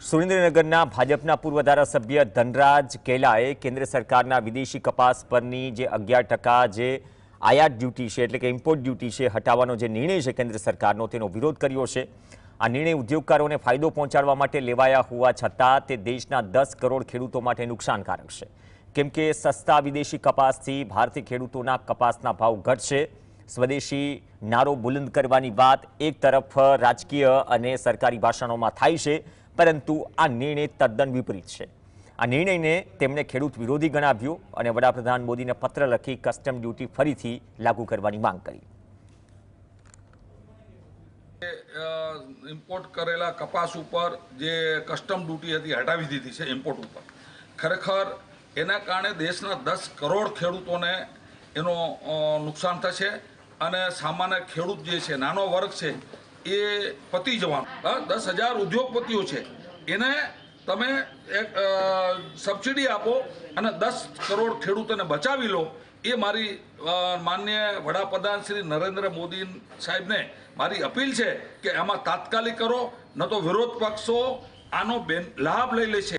સુરેન્દ્રનગરના ભાજપના પૂર્વ ધારાસભ્ય ધનરાજ કેલાએ કેન્દ્ર સરકારના વિદેશી કપાસ પરની જે અગિયાર ટકા જે આયાત ડ્યુટી છે, એટલે કે ઇમ્પોર્ટ ડ્યુટી છે, હટાવવાનો જે નિર્ણય છે કેન્દ્ર સરકારનો, તેનો વિરોધ કર્યો છે. આ નિર્ણય ઉદ્યોગકારોને ફાયદો પહોંચાડવા માટે લેવાયા હોવા છતાં તે દેશના દસ કરોડ ખેડૂતો માટે નુકસાનકારક છે. કેમ કે સસ્તા વિદેશી કપાસથી ભારતીય ખેડૂતોના કપાસના ભાવ ઘટશે. સ્વદેશી નારો બુલંદ કરવાની વાત એક તરફ રાજકીય અને સરકારી ભાષણોમાં થાય છે, પરંતુ આ નિર્ણય તદ્દન વિપરીત છે. આ નિર્ણયને તેમણે ખેડૂત વિરોધી ગણાવ્યો અને વડાપ્રધાન મોદીને પત્ર લખી કસ્ટમ ડ્યુટી ફરીથી લાગુ કરવાની માંગ કરી. ઇમ્પોર્ટ કરેલા કપાસ ઉપર જે કસ્ટમ ડ્યુટી હતી હટાવી દીધી છે ઇમ્પોર્ટ ઉપર. ખરેખર એના કારણે દેશના દસ કરોડ ખેડૂતોને એનો નુકસાન થશે. અને સામાન્ય ખેડૂત જે છે, નાનો વર્ગ છે, એ પતી જવાનો. દસ હજાર ઉદ્યોગપતિઓ છે. એને તમે એક સબસિડી આપો અને દસ કરોડ ખેડૂતોને બચાવી લો, એ મારી માન્ય વડાપ્રધાન શ્રી નરેન્દ્ર મોદી સાહેબને મારી અપીલ છે કે આમાં તાત્કાલિક કરો, ન તો વિરોધ પક્ષો આનો બેન, લાભ લઈ લે છે